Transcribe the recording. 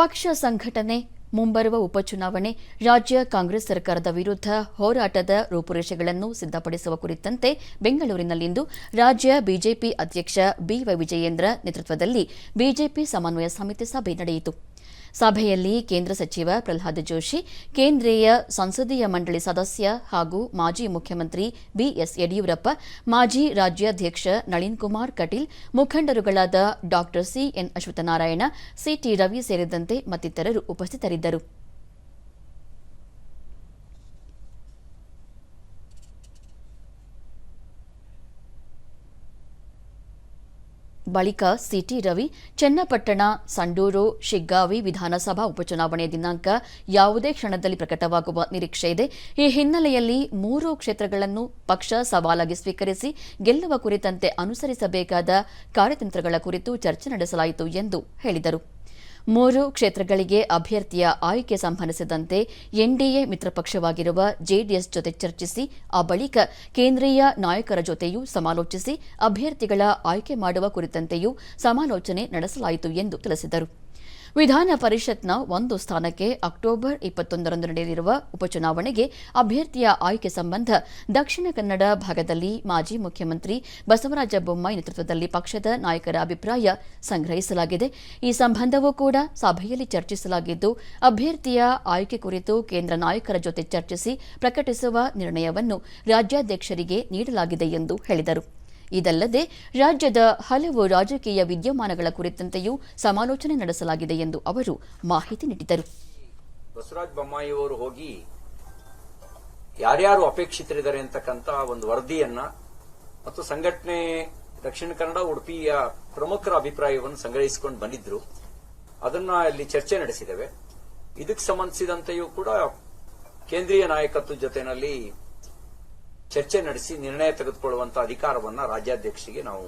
ಪಕ್ಷ ಸಂಘಟನೆ ಮುಂಬರುವ ಉಪಚುನಾವಣೆ, ರಾಜ್ಯ ಕಾಂಗ್ರೆಸ್ ಸರ್ಕಾರದ ವಿರುದ್ಧ ಹೋರಾಟದ ರೂಪುರೇಷೆಗಳನ್ನು ಸಿದ್ಧಪಡಿಸುವ ಕುರಿತಂತೆ ಬೆಂಗಳೂರಿನಲ್ಲಿಂದು ರಾಜ್ಯ ಬಿಜೆಪಿ ಅಧ್ಯಕ್ಷ ಬಿವೈ ವಿಜಯೇಂದ್ರ ನೇತೃತ್ವದಲ್ಲಿ ಬಿಜೆಪಿ ಸಮನ್ವಯ ಸಮಿತಿ ಸಭೆ ನಡೆಯಿತು. ಸಭೆಯಲ್ಲಿ ಕೇಂದ್ರ ಸಚಿವ ಪ್ರಹ್ಲಾದ್ ಜೋಶಿ, ಕೇಂದ್ರೀಯ ಸಂಸದೀಯ ಮಂಡಳಿ ಸದಸ್ಯ ಹಾಗೂ ಮಾಜಿ ಮುಖ್ಯಮಂತ್ರಿ ಬಿಎಸ್ ಯಡಿಯೂರಪ್ಪ, ಮಾಜಿ ರಾಜ್ಯಾಧ್ಯಕ್ಷ ನಳಿನ್ ಕುಮಾರ್ ಕಟೀಲ್, ಮುಖಂಡರುಗಳಾದ ಡಾ ಸಿಎನ್ ಅಶ್ವತ್ಥನಾರಾಯಣ ಸಿಟಿ ರವಿ ಸೇರಿದಂತೆ ಮತ್ತಿತರರು ಉಪಸ್ಥಿತರಿದ್ದರು. ಬಳಿಕ ಸಿಟಿ ರವಿ, ಚನ್ನಪಟ್ಟಣ, ಸಂಡೂರು, ಶಿಗ್ಗಾವಿ ವಿಧಾನಸಭಾ ಉಪಚುನಾವಣೆಯ ದಿನಾಂಕ ಯಾವುದೇ ಕ್ಷಣದಲ್ಲಿ ಪ್ರಕಟವಾಗುವ ನಿರೀಕ್ಷೆ ಇದೆ. ಈ ಹಿನ್ನೆಲೆಯಲ್ಲಿ ಮೂರು ಕ್ಷೇತ್ರಗಳನ್ನು ಪಕ್ಷ ಸವಾಲಾಗಿ ಸ್ವೀಕರಿಸಿ ಗೆಲ್ಲುವ ಕುರಿತಂತೆ ಅನುಸರಿಸಬೇಕಾದ ಕಾರ್ಯತಂತ್ರಗಳ ಕುರಿತು ಚರ್ಚೆ ನಡೆಸಲಾಯಿತು ಎಂದು ಹೇಳಿದರು. ಮೂರು ಕ್ಷೇತ್ರಗಳಿಗೆ ಅಭ್ಯರ್ಥಿಯ ಆಯ್ಕೆ ಸಂಬಂಧಿಸಿದಂತೆ ಎನ್ಡಿಎ ಮಿತ್ರಪಕ್ಷವಾಗಿರುವ ಜೆಡಿಎಸ್ ಜೊತೆ ಚರ್ಚಿಸಿ, ಆ ಬಳಿಕ ಕೇಂದ್ರೀಯ ನಾಯಕರ ಜೊತೆಯೂ ಸಮಾಲೋಚಿಸಿ ಅಭ್ಯರ್ಥಿಗಳ ಆಯ್ಕೆ ಮಾಡುವ ಕುರಿತಂತೆಯೂ ಸಮಾಲೋಚನೆ ನಡೆಸಲಾಯಿತು ಎಂದು ತಿಳಿಸಿದರು. ವಿಧಾನ ಪರಿಷತ್ನ ಒಂದು ಸ್ಥಾನಕ್ಕೆ ಅಕ್ಟೋಬರ್ ಇಪ್ಪತ್ತೊಂದರಂದು ನಡೆಯಲಿರುವ ಉಪಚುನಾವಣೆಗೆ ಅಭ್ಯರ್ಥಿಯ ಆಯ್ಕೆ ಸಂಬಂಧ ದಕ್ಷಿಣ ಕನ್ನಡ ಭಾಗದಲ್ಲಿ ಮಾಜಿ ಮುಖ್ಯಮಂತ್ರಿ ಬಸವರಾಜ ಬೊಮ್ಮಾಯಿ ನೇತೃತ್ವದಲ್ಲಿ ಪಕ್ಷದ ನಾಯಕರ ಅಭಿಪ್ರಾಯ ಸಂಗ್ರಹಿಸಲಾಗಿದೆ. ಈ ಸಂಬಂಧವೂ ಕೂಡ ಸಭೆಯಲ್ಲಿ ಚರ್ಚಿಸಲಾಗಿದ್ದು, ಅಭ್ಯರ್ಥಿಯ ಆಯ್ಕೆ ಕುರಿತು ಕೇಂದ್ರ ನಾಯಕರ ಜೊತೆ ಚರ್ಚಿಸಿ ಪ್ರಕಟಿಸುವ ನಿರ್ಣಯವನ್ನು ರಾಜ್ಯಾಧ್ಯಕ್ಷರಿಗೆ ನೀಡಲಾಗಿದೆ ಎಂದು ಹೇಳಿದರು. ಇದಲ್ಲದೆ ರಾಜ್ಯದ ಹಲವು ರಾಜಕೀಯ ವಿದ್ಯಮಾನಗಳ ಕುರಿತಂತೆಯೂ ಸಮಾಲೋಚನೆ ನಡೆಸಲಾಗಿದೆ ಎಂದು ಅವರು ಮಾಹಿತಿ ನೀಡಿದರು. ಬಸವರಾಜ ಬೊಮ್ಮಾಯಿಯವರು ಹೋಗಿ ಯಾರ್ಯಾರು ಅಪೇಕ್ಷಿತರಿದ್ದಾರೆ ಅಂತಕ್ಕಂಥ ಒಂದು ವರದಿಯನ್ನ ಮತ್ತು ಸಂಘಟನೆ ದಕ್ಷಿಣ ಕನ್ನಡ, ಉಡುಪಿಯ ಪ್ರಮುಖರ ಅಭಿಪ್ರಾಯವನ್ನು ಸಂಗ್ರಹಿಸಿಕೊಂಡು ಬಂದಿದ್ರು. ಅದನ್ನ ಇಲ್ಲಿ ಚರ್ಚೆ ನಡೆಸಿದ್ದೇವೆ. ಇದಕ್ಕೆ ಸಂಬಂಧಿಸಿದಂತೆಯೂ ಕೂಡ ಕೇಂದ್ರೀಯ ನಾಯಕತ್ವ ಜೊತೆನಲ್ಲಿ ಚರ್ಚೆ ನಡೆಸಿ ನಿರ್ಣಯ ತೆಗೆದುಕೊಳ್ಳುವಂತ ಅಧಿಕಾರವನ್ನ ರಾಜ್ಯಾಧ್ಯಕ್ಷರಿಗೆ ನಾವು